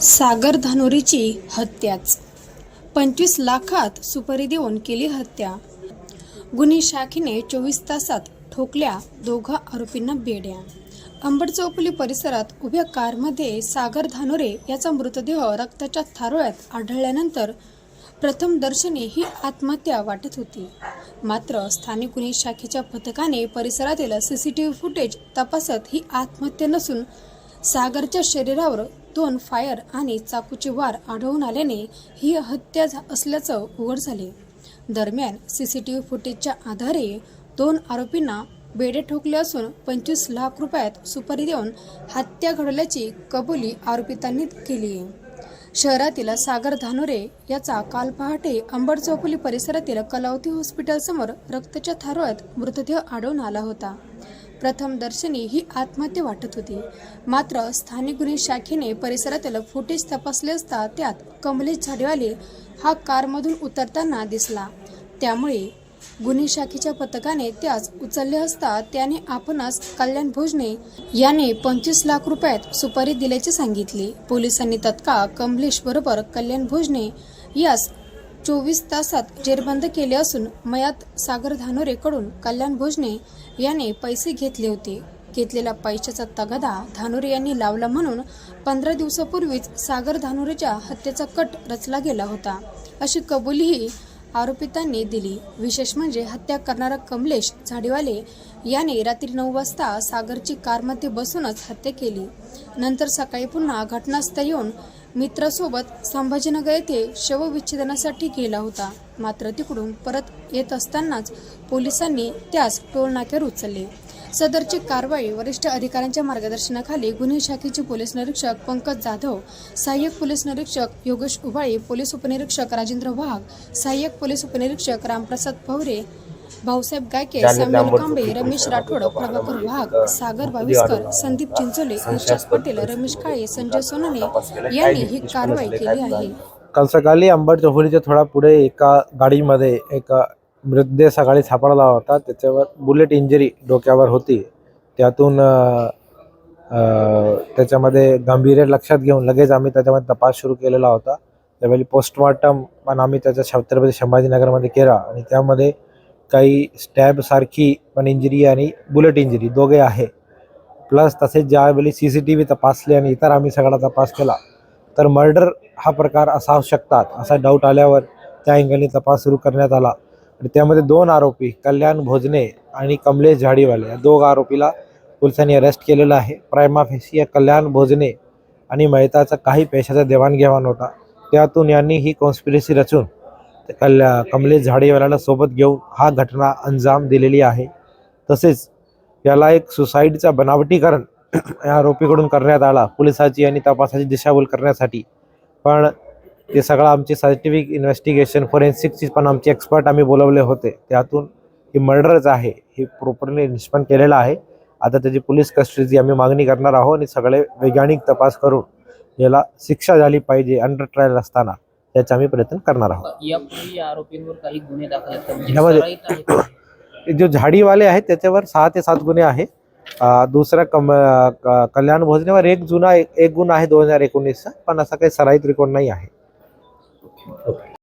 सागर धानोरीची हत्याच. पंचवीस लाखात सुपारी देऊन केली हत्या. गुन्हे शाखेने चोवीस तासात ठोकल्या दोघा आरोपींना बेड्या. अंबड चौकली परिसरात उभ्या कारमध्ये सागर धानोरे याचा मृतदेह रक्ताच्या थारोळ्यात आढळल्यानंतर प्रथम दर्शनी ही आत्महत्या वाटत होती. मात्र स्थानिक गुन्हे शाखेच्या पथकाने परिसरातील सीसीटीव्ही फुटेज तपासत ही आत्महत्या नसून सागरच्या शरीरावर दोन फायर आणि चाकूचे वार आढळून आल्याने ही हत्या झा- असल्याचं उघड झाले. दरम्यान सी सी टी व्ही फुटेजच्या आधारे दोन आरोपींना बेडे ठोकले असून पंचवीस लाख रुपयात सुपारी देऊन हत्या घडवल्याची कबुली आरोपितांनी केली. शहरातील सागर धानोरे याचा काल पहाटे अंबड चौफुली परिसरातील कलावती हॉस्पिटलसमोर रक्ताच्या थारोळ्यात मृतदेह आढळून आला होता. प्रथम दर्शनी ही आत्महत्या वाटत होती. मात्र स्थानिक गुन्हे शाखेने परिसरातील फुटेज तपासले असता त्यात कमलेश झाडेवाले हा कारमधून उतरताना दिसला. त्यामुळे गुन्हे शाखेच्या पथकाने त्यास उचलले असता त्याने आपणास कल्याण भोजने याने पंचवीस लाख रुपयात सुपारी दिल्याचे सांगितले. पोलिसांनी तत्काळ कमलेश बरोबर कल्याण भोजने यास चोवीस तासात जेरबंद केले असून मयात सागर धानोरेकडून कल्याण भोजने याने पैसे घेतले होते. घेतलेला पैशाचा तगादा धानोरे यांनी लावला म्हणून पंधरा दिवसापूर्वीच सागर धानोरेच्या हत्येचा कट रचला गेला होता. अशी कबुलीही आरोपितांनी दिली. विशेष म्हणजे हत्या करणारा कमलेश झाडेवाले याने रात्री नऊ वाजता सागरची कारमध्ये बसूनच हत्या केली. नंतर सकाळी पुन्हा घटनास्थळी येऊन मित्रासोबत संभाजीनगर येथे शवविच्छेदनासाठी गेला होता. मात्र तिकडून परत येत असतानाच पोलिसांनी त्यास टोलनाक्यावर उचलले. सदरची कारवाई वरिष्ठ अधिकाऱ्यांच्या मार्गदर्शनाखाली गुन्हे शाखेचे पोलीस निरीक्षक पंकज जाधव सहाय्यक पोलीस निरीक्षक योगेश उबाळे पोलीस उपनिरीक्षक राजेंद्र वाघ सहाय्यक पोलीस उपनिरीक्षक रामप्रसाद पवरे भाऊसाहेब गायके साम्युअल कांबळे रमेश राठोड प्रभाकर वाघ सागर बाविस्कर संदीप चिंचोले यशस पटेल रमेश काळे संजय सोनने यांनी ही कारवाई केली आहे. काल सकाळी अंबड चौफुलीच्या थोडा पुढे एका गाडीमध्ये एक मृतदेह सकाळी सापडला होता. त्याच्यावर बुलेट इंजरी डोक्यावर होती. त्यातून त्याच्यामध्ये गांभीर्य लक्षात घेऊन लगेच आम्ही त्याच्यामध्ये तपास सुरू केलेला होता. त्यावेळी पोस्टमॉर्टम पण आम्ही त्याच्या छत्रपती संभाजीनगरमध्ये केला आणि त्यामध्ये काही स्टॅबसारखी पण इंजरी आणि बुलेट इंजरी दोघे आहे. प्लस तसेच ज्यावेळी सी सी टी व्ही तपासले आणि इतर आम्ही सगळा तपास केला तर मर्डर हा प्रकार असा शकतात असा डाऊट आल्यावर त्या अँगलने तपास सुरू करण्यात आला. आणि त्यामध्ये दोन आरोपी कल्याण भोजने आणि कमलेश झाडीवाले या दोघ आरोपीला पोलिसांनी अरेस्ट केलेलं आहे. प्रायमा फेसी या कल्याण भोजने आणि मैताचा काही पैशाचा देवाणघेवाण होता. त्यातून यांनी ही कॉन्स्पिरसी रचून त्या कल्या कमलेश झाडीवाल्याला सोबत घेऊन हा घटना अंजाम दिलेली आहे. तसेच याला एक सुसाईडचा बनावटीकरण या आरोपीकडून करण्यात आला. पोलिसाची आणि तपासाची दिशाभूल करण्यासाठी. पण ते सगळं आमचे सायंटिफिक इन्व्हेस्टिगेशन फॉरेन्सिकची पण आमचे एक्सपर्ट आम्ही बोलवले होते. त्यातून ही मर्डरच आहे हे प्रॉपरली निष्पन्न केलेलं आहे. आता त्याची पोलीस कस्टडीची आम्ही मागणी करणार आहोत आणि सगळे वैज्ञानिक तपास करून याला शिक्षा झाली पाहिजे अंडर ट्रायल असताना त्याचा आम्ही प्रयत्न करणार आहोत. यापूर्वी आरोपींवर काही गुन्हे दाखल आहेत का? म्हणजे ह्यामध्ये- सराईत आहे का? जो झाडीवाले आहेत त्याच्यावर सहा ते सात गुन्हे आहे. अं, दुसरा कम अं, क- कल्याण भोजनेवर एक जुना एक एक गुन्हा आहे दोन हजार एकोणीसचा पण असा काही सराईत रेकॉर्ड नाही आहे. Okay.